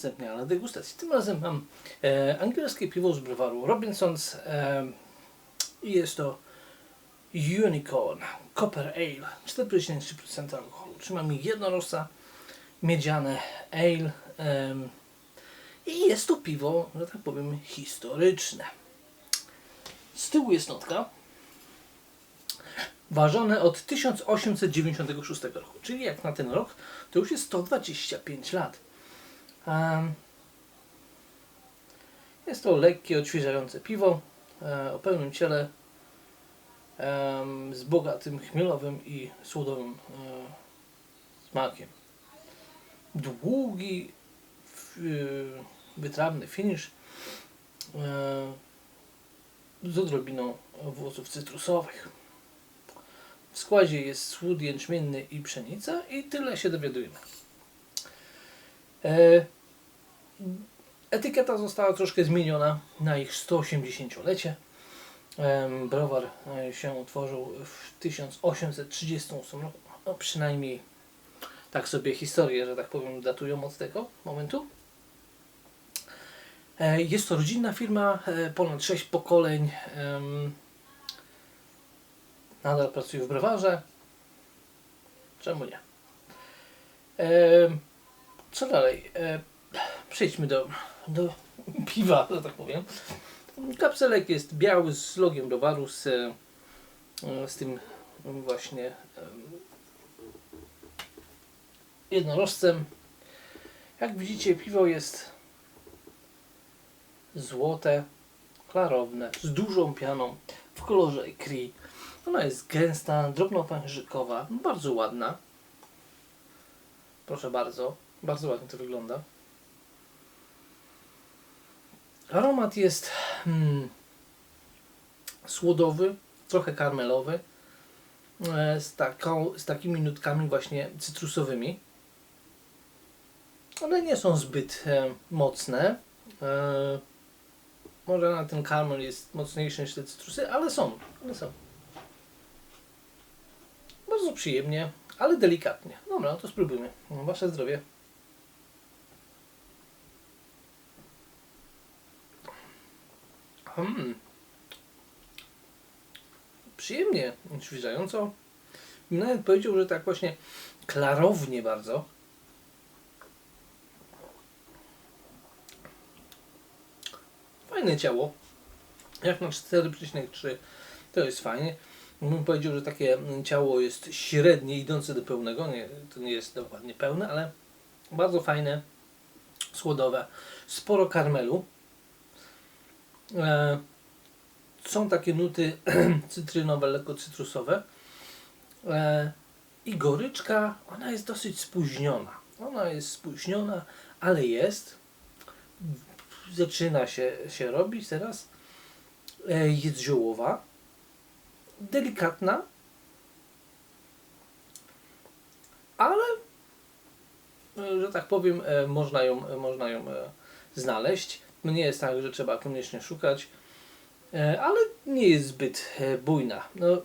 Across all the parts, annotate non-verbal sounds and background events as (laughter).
Następnej ale degustacji. Tym razem mam e, angielskie piwo z browaru Robinsons e, i jest to Unicorn Copper Ale 4,3% alkoholu. Mamy jednorożca miedziane ale em, i jest to piwo, że tak powiem, historyczne. Z tyłu jest notka ważone od 1896 roku, czyli jak na ten rok to już jest 125 lat. Jest to lekkie, odświeżające piwo e, o pełnym ciele z bogatym chmielowym i słodowym e, smakiem. Długi, e, wytrawny finish e, z odrobiną owoców cytrusowych. W składzie jest słód jęczmienny i pszenica i tyle się dowiadujemy. E, Etykieta została troszkę zmieniona na ich 180-lecie. Em, Browar e, się utworzył w 1838 roku. No, przynajmniej tak sobie historię, że tak powiem, datują od tego momentu. E, Jest to rodzinna firma, ponad 6 pokoleń. Nadal pracuje w browarze. Czemu nie? Co dalej? E, Przejdźmy do, do piwa, że tak powiem. Kapselek jest biały z logiem browaru, z, e, z tym właśnie em, jednorożcem. Jak widzicie, piwo jest złote, klarowne, z dużą pianą w kolorze ekri. Ona jest gęsta, drobnopężykowa, bardzo ładna. Proszę bardzo, bardzo ładnie to wygląda. Aromat jest hmm, słodowy, trochę karmelowy, e, z, taką, z takimi nutkami właśnie cytrusowymi. One nie są zbyt e, mocne. E, może na ten karmel jest mocniejszy niż te cytrusy, ale są. One są. Bardzo przyjemnie, ale delikatnie. Dobra, no to spróbujmy. Wasze zdrowie. Hmm. Przyjemnie, odświeżająco. Nawet powiedział, że tak właśnie klarownie bardzo. Fajne ciało. Jak na 4,3 to jest fajnie. Bym powiedział, że takie ciało jest średnie, idące do pełnego. Nie, to nie jest dokładnie pełne, ale bardzo fajne, słodowe. Sporo karmelu. E, są takie nuty (clears throat) cytrynowe, lekko cytrusowe. E, I goryczka, ona jest dosyć spóźniona. Ona jest spóźniona, ale jest. Zaczyna się, się robić teraz. E, jest ziołowa. Delikatna. Ale, że tak powiem, można ją, można ją znaleźć. No nie jest tak, że trzeba koniecznie szukać, e, ale nie jest zbyt e, bujna. No,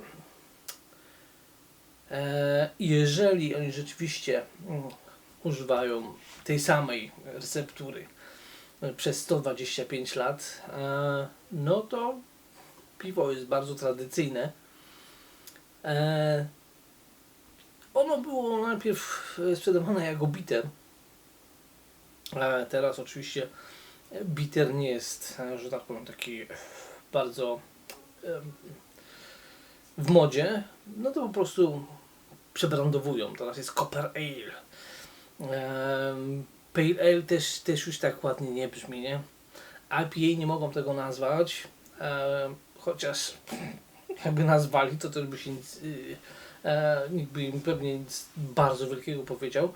e, jeżeli oni rzeczywiście mm, używają tej samej receptury przez 125 lat, no to piwo jest bardzo tradycyjne. Ono było najpierw sprzedawane jako bitter, a teraz oczywiście Bitter nie jest, że tak powiem, taki bardzo w modzie, no to po prostu przebrandowują. Teraz jest Copper Ale. Pale Ale też, też już tak ładnie nie brzmi, nie? IPA nie mogą tego nazwać, chociaż (laughs) jakby nazwali, to też by się nic, y, e, nikt by im pewnie nic bardzo wielkiego powiedział.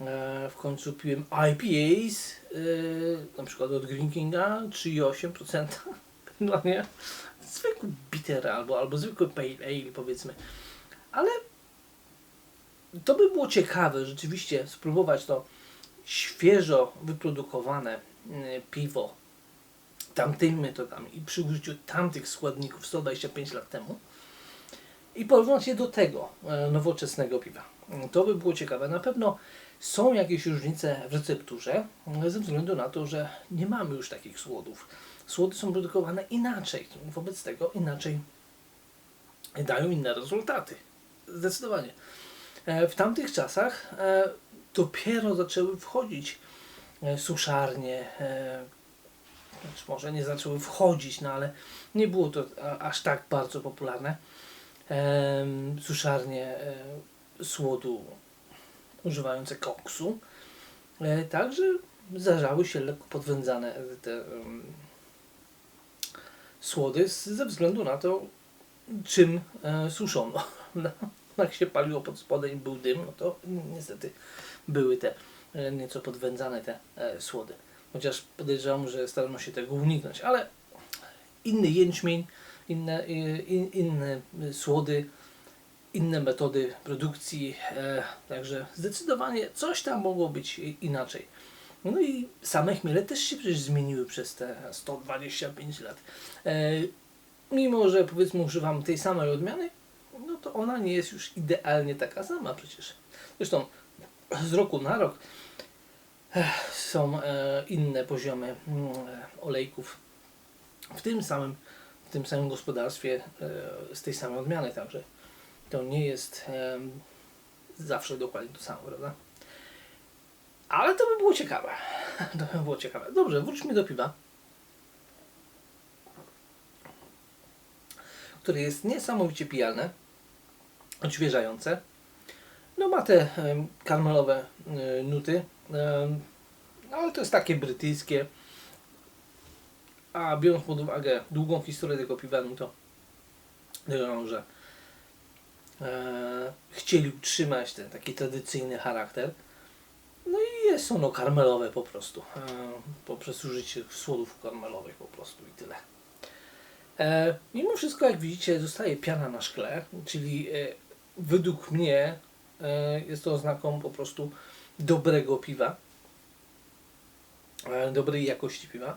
E, w końcu piłem IPAs, yy, na przykład od Green Kinga 3,8%. No nie? Zwykły bitter albo, albo zwykły pale ale powiedzmy. Ale to by było ciekawe rzeczywiście spróbować to świeżo wyprodukowane yy, piwo tamtymi metodami i przy użyciu tamtych składników 125 lat temu i porównać je do tego e, nowoczesnego piwa. To by było ciekawe. Na pewno Są jakieś różnice w recepturze e, ze względu na to, że nie mamy już takich słodów. Słody są produkowane inaczej, wobec tego inaczej dają inne rezultaty. Zdecydowanie. E, W tamtych czasach e, dopiero zaczęły wchodzić e, suszarnie, znaczy może nie zaczęły wchodzić, no ale nie było to aż tak bardzo popularne. Suszarnie słodu używające koksu. E, Także zdarzały się lekko podwędzane te em, słody ze względu na to, czym e, suszono. (laughs) No, Jak się paliło pod spodem i był dym, no to niestety były te e, nieco podwędzane te e, słody. Chociaż podejrzewam, że starano się tego uniknąć, ale inny jęczmień, inne, i- in, inne słody, inne metody produkcji, e, także zdecydowanie coś tam mogło być inaczej. No i same chmiele też się przecież zmieniły przez te 125 lat. E, mimo, że powiedzmy używam tej samej odmiany, no to ona nie jest już idealnie taka sama przecież. Zresztą z roku na rok eh, są e, inne poziomy mm, e, olejków w tym samym, w tym samym gospodarstwie e, z tej samej odmiany, także to nie jest zawsze dokładnie to samo, prawda? Ale to by było ciekawe. (laughs) To by było ciekawe. Dobrze, wróćmy do piwa. Które jest niesamowicie pijalne, odświeżające. No ma te karmelowe e, nuty, ale to jest takie brytyjskie. A biorąc pod uwagę długą historię tego piwa, no to podejrzewam, że chcieli utrzymać ten taki tradycyjny charakter. No i jest ono karmelowe po prostu. E, poprzez użycie słodów karmelowych po prostu i tyle. E, mimo wszystko, jak widzicie, zostaje piana na szkle, czyli e, według mnie e, jest to oznaką po prostu dobrego piwa, e, dobrej jakości piwa.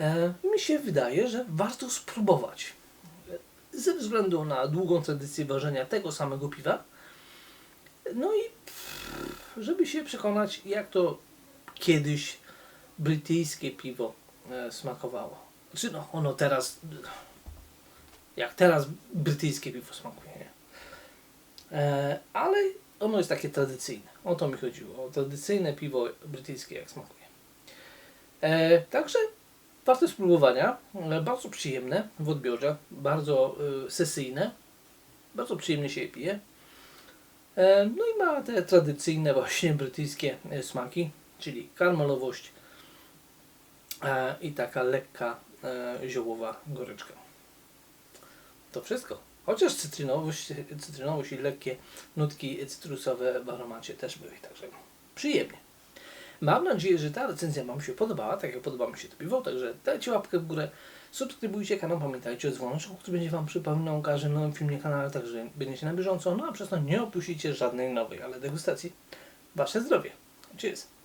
E, mi się wydaje, że warto spróbować. Ze względu na długą tradycję ważenia tego samego piwa. No i żeby się przekonać, jak to kiedyś brytyjskie piwo e, smakowało. Czy no, ono teraz, jak teraz brytyjskie piwo smakuje, nie? E, ale ono jest takie tradycyjne. O to mi chodziło. O tradycyjne piwo brytyjskie, jak smakuje. E, także warte spróbowania. E, bardzo przyjemne w odbiorze. Bardzo e, sesyjne. Bardzo przyjemnie się je pije. E, no i ma te tradycyjne właśnie brytyjskie smaki, czyli karmelowość i taka lekka ziołowa goryczka. To wszystko. Chociaż cytrynowość, cytrynowość i lekkie nutki cytrusowe w aromacie też były, także przyjemnie. Mam nadzieję, że ta recenzja Wam się podobała, tak jak podoba mi się to piwo, także dajcie łapkę w górę, subskrybujcie kanał, pamiętajcie o dzwoneczku, który będzie Wam przypominał o każdym nowym filmie kanale, także będziecie na bieżąco, no a przez to nie opuścicie żadnej nowej, ale degustacji. Wasze zdrowie. Cheers!